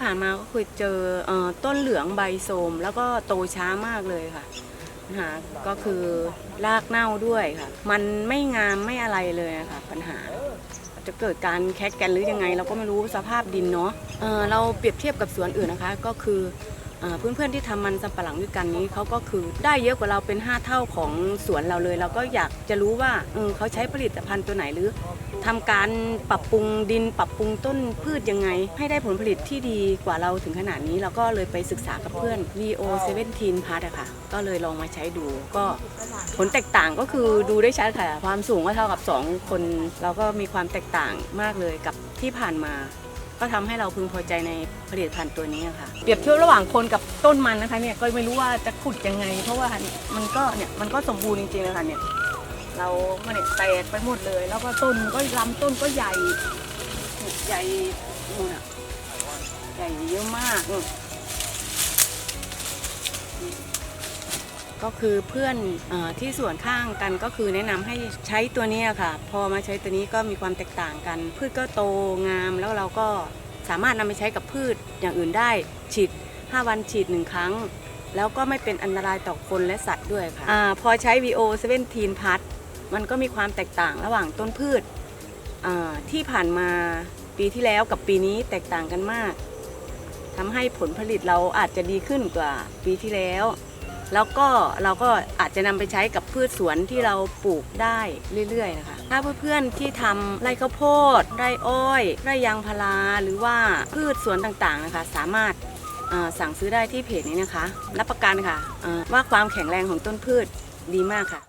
ผ่านมาก็เคยเจอเออต้นเหลืองใบโทมแล้วก็โตช้ามากเลยค่ะปัญหาก็คือรากเน่าด้วยค่ะ มันไม่งามไม่อะไรเลยค่ะปัญหาจะเกิดการแคกกันหรือยังไง เราก็ไม่รู้สภาพดินเนาะเเราเปรียบเทียบกับสวนอื่นนะคะ ก็คือ เพื่อนๆที่ทำมันสำปะหลังด้วยกันนี้เขาก็คือได้เยอะกว่าเราเป็น 5 เท่าของสวนเราเลย เราก็อยากจะรู้ว่าเขาใช้ผลิตภัณฑ์ตัวไหนหรือทำการปรับปรุงดินปรับปรุงต้นพืชยังไง ให้ได้ผลผลิตที่ดีกว่าเราถึงขนาดนี้ เราก็เลยไปศึกษากับเพื่อน VO 17พัทอะค่ะ ก็เลยลองมาใช้ดู ก็ผลแตกต่างก็คือดูได้ชัดค่ะ ความสูงก็เท่ากับ 2 คน เราก็มีความแตกต่างมากเลยกับที่ผ่านมา ก็ทำให้เราพึงพอใจในผลิตภัณฑ์ตัวนี้ค่ะ เปรียบเทียบระหว่างคนกับต้นมันนะคะเนี่ยก็ไม่รู้ว่าจะขุดยังไง เพราะว่ามันก็เนี่ยมันก็สมบูรณ์จริงๆเลยค่ะเนี่ยเราเนี่ยแตกไปหมดเลย แล้วก็ต้นก็ลำต้นก็ใหญ่ใหญ่นู่นอะใหญ่เยอะมาก ก็คือเพื่อนอที่ส่วนข้างกันก็คือแนะนำให้ใช้ตัวนี้ค่ะ พอมาใช้ตัวนี้ก็มีความแตกต่างกัน พืชก็โตงามแล้วเราก็สามารถนำไปใช้กับพืชอย่างอื่นได้ฉีด 5 วันฉีด 1 ครั้ง แล้วก็ไม่เป็นอันตรายต่อคนและสัตว์ด้วยค่ะอาพอใช้ VO 17พัทมันก็มีความแตกต่างระหว่างต้นพืชที่ผ่านมาปีที่แล้วกับปีนี้แตกต่างกันมากทำให้ผลผลิตเราอาจจะดีขึ้นกว่าปีที่แล้ว แล้วก็เราก็อาจจะนำไปใช้กับพืชสวนที่เราปลูกได้เรื่อยๆนะคะ ถ้าเพื่อนๆที่ทำไร่ข้าวโพด ไร่อ้อย ไร่ยางพาราหรือว่าพืชสวนต่างๆนะคะ สามารถสั่งซื้อได้ที่เพจนี้นะคะ รับประกันค่ะว่าความแข็งแรงของต้นพืชดีมากค่ะ